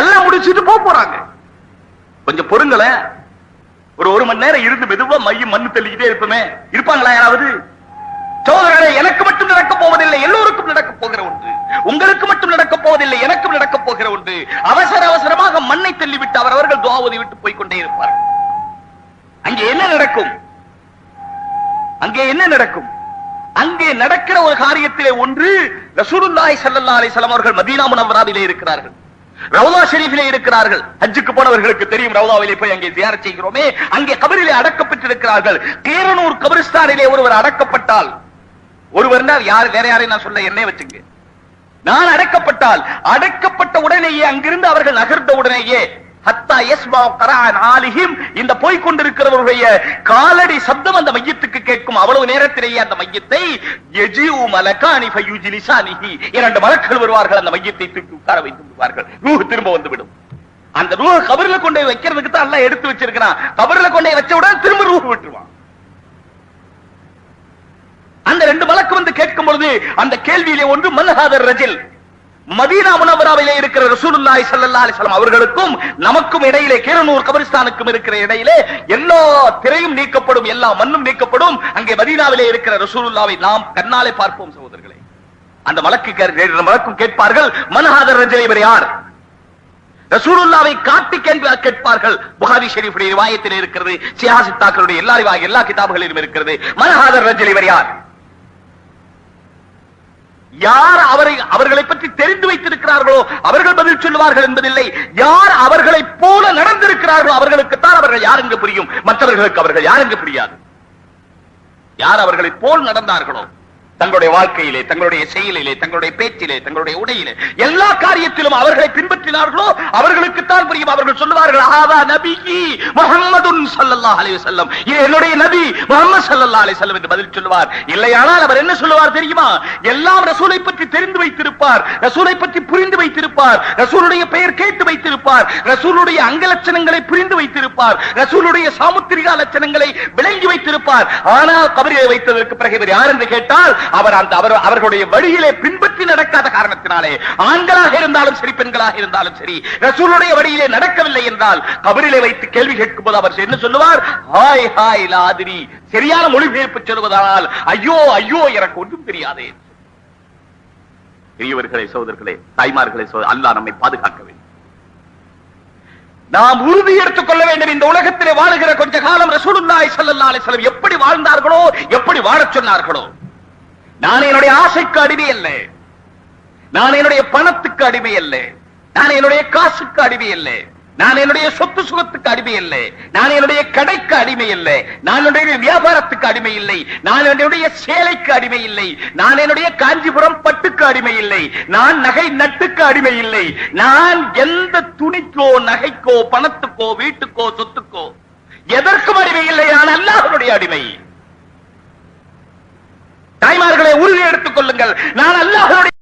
எல்லாம் முடிச்சிட்டு போக போறாங்க. கொஞ்சம் பொறுங்களேன். ஒரு ஒரு மணி நேரம் இருந்து மெதுவா மையம் மண்ணு தள்ளிக்கிட்டே இருப்போமே. இருப்பாங்களா யாராவது? சோதரே எனக்கு மட்டும் நடக்க போவதில்லை. எல்லோருக்கும் நடக்க போகிற ஒன்று. உங்களுக்கு மட்டும் நடக்க போவதில்லை. எனக்கும் நடக்க போகிற ஒன்று. அவசர அவசரமாக மண்ணை தள்ளிவிட்டு அவரவர்கள் துவாவதி விட்டு போய்கொண்டே இருப்பார்கள். அங்கே என்ன நடக்கும்? அங்கே என்ன நடக்கும்? அங்கே நடக்கிற ஒரு காரியத்திலே ஒன்று ரசூலுல்லாஹி ஸல்லல்லாஹு அலைஹி வஸல்லம் அவர்கள் மதீனா முனவராவிலே இருக்கிறார்கள். ரவுதா ஷெரீஃபிலே இருக்கிறார்கள். ஹஜ்ஜுக்கு போனவர்களுக்கு தெரியும் ரவுதாவிலே போய் அங்கே ஜியாரத் செய்கிறோமே. அங்கே கபரிலே அடக்கப்பட்டிருக்கிறார்கள். தேரனூர் கபிரிஸ்தானிலே ஒருவர் அடக்கப்பட்டால் ஒருவர் யார் வேற யாரையும் நான் சொல்ல என்ன வச்சுங்க. நான் அடக்கப்பட்டால் அடக்கப்பட்ட உடனேயே அங்கிருந்து அவர்கள் நகர்ந்த உடனேயே ஹத்தா யஸ்மா இந்த போய்கொண்டிருக்கிறவருடைய காலடி சப்தம் அந்த மையத்தில் இருக்கும் அவ்வளவு நேரத்திலேயே அந்த மையத்தை இரண்டு மலக்கள் வருவார்கள் அந்த மையத்தை தூக்கி உட்கார வைத்து விடுவார்கள். ரூஹ் திரும்ப வந்து விடும். அந்த ரூஹ கபர்ல கொண்டு போய் வைக்கிறதுக்கு தான் எல்லாம் எடுத்து வச்சிருக்கிறான். கபர்ல கொண்டு போய் வச்ச திரும்ப ரூஹ் விட்டுருவான். அந்த ரெண்டு மலக்கு வந்து கேட்கும் பொழுது அந்த கேள்வியிலே ஒன்று மல்ஹாதர் ரஜில்? மதீனா முனவராவிலே இருக்கிற ரசூலுல்லாய் சல்லா அலைஹி அவர்களுக்கும் நமக்கும் இடையிலே கீரனூர் கபரிஸ்தானுக்கும் இருக்கிற இடையிலே எல்லா திரையும் நீக்கப்படும் எல்லா மண்ணும் நீக்கப்படும். அங்கே மதீனாவிலே இருக்கிற ரசூலுல்லாவை நாம் கண்ணாலே பார்ப்போம் சகோதரர்களே. அந்த வழக்கு வழக்கும் கேட்பார்கள் மனஹாதர் ரஜில் இவர் யார்? ரசூலுல்லாவை காட்டி கேள்வி கேட்பார்கள். புகாரி ஷெரீஃபுடைய ரிவாயத்தில் இருக்கிறது சியாசித்தாக்களுடைய எல்லா எல்லா கிதாபுகளிலும் இருக்கிறது. மனஹாதர் ரஜில் இவர் யார்? யார் அவரை அவர்களை பற்றி தெரிந்து வைத்திருக்கிறார்களோ அவர்கள் பதில் சொல்லுவார்கள் என்பதில்லை. யார் அவர்களைப் போல நடந்திருக்கிறார்களோ அவர்களுக்குத்தான் அவர்கள் யார் புரியும். மற்றவர்களுக்கு அவர்கள் யார் புரியாது. யார் அவர்களைப் போல் நடந்தார்களோ தங்களுடைய வாழ்க்கையிலே தங்களுடைய செயலிலே தங்களுடைய பேச்சிலே தங்களுடைய உடையிலே எல்லா காரியத்திலும் அவர்களை பின்பற்றினார்களோ அவர்களுக்குத்தான் புரியும். அவர்கள் சொல்லுவார்கள் ஆதா நபிகி முஹம்மதுன் சல்லல்லா அலி செல்லம் இது என்னுடைய நபி முகமது சல்லல்லா அலி செல்லம் என்று பதில் சொல்லுவார். இல்லையானால் அவர் என்ன சொல்லுவார் தெரியுமா? எல்லாம் ரசூலை பற்றி தெரிந்து வைத்திருப்பார். ரசூலை பற்றி புரிந்து வைத்திருப்பார். ரசூலுடைய பெயர் கேட்டு வைத்திருப்பார். ரசூலுடைய அங்க லட்சணங்களை புரிந்து வைத்திருப்பார். ரசூலுடைய சாமுத்திரிகா லட்சணங்களை விளங்கி வைத்திருப்பார். ஆனால் கபரியை வைத்ததற்கு பிறகு இவர் யார் என்று கேட்டால் அவர் அந்த அவர் அவர்களுடைய வழியிலே பின்பற்றி நடக்காத காரணத்தினாலே ஆண்களாக இருந்தாலும் சரி பெண்களாக இருந்தாலும் சரி ரசூலுடைய வழியிலே நடக்கவில்லை என்றால் கபரிலே வைத்து கேள்வி கேட்கும் போது அவர் என்ன சொல்லுவார்? ஹாய் ஹாய் லாதிரி சரியான மொழிபெயர்ப்பு சொல்வதானால் ஐயோ ஐயோ எனக்கு ஒன்றும் தெரியாதே. பெரியவர்களே சோதர்களே தாய்மார்களே சகோதர அல்லாஹ் நம்மை பாதுகாக்க வேண்டும். நாம் உறுதி எடுத்துக் கொள்ள வேண்டும். இந்த உலகத்திலே வாழுகிற கொஞ்ச காலம் ரசூலுல்லாய் ஸல்லல்லாஹு அலைஹி எப்படி வாழ்ந்தார்களோ எப்படி வாழச் சொன்னார்களோ நான் என்னுடைய ஆசைக்கு அடிமை அல்ல. நான் என்னுடைய பணத்துக்கு அடிமை அல்ல. நான் என்னுடைய காசுக்கு அடிமை அல்ல. நான் என்னுடைய சொத்து சுகத்துக்கு அடிமை இல்லை நான் என்னுடைய கடைக்கு அடிமை இல்லை நான் என்னுடைய வியாபாரத்துக்கு அடிமை இல்லை. நான் என்னுடைய சேலைக்கு அடிமை இல்லை. நான் என்னுடைய காஞ்சிபுரம் பட்டுக்கு அடிமை இல்லை. நான் நகை நட்டுக்கு அடிமை இல்லை. நான் எந்த துணிக்கோ நகைக்கோ பணத்துக்கோ வீட்டுக்கோ சொத்துக்கோ எதற்கும் அடிமை இல்லை. நான் அல்லாஹனுடைய அடிமை தாய்மார்களை உறுதி எடுத்துக் கொள்ளுங்கள் நான் அல்லாஹ்வுடைய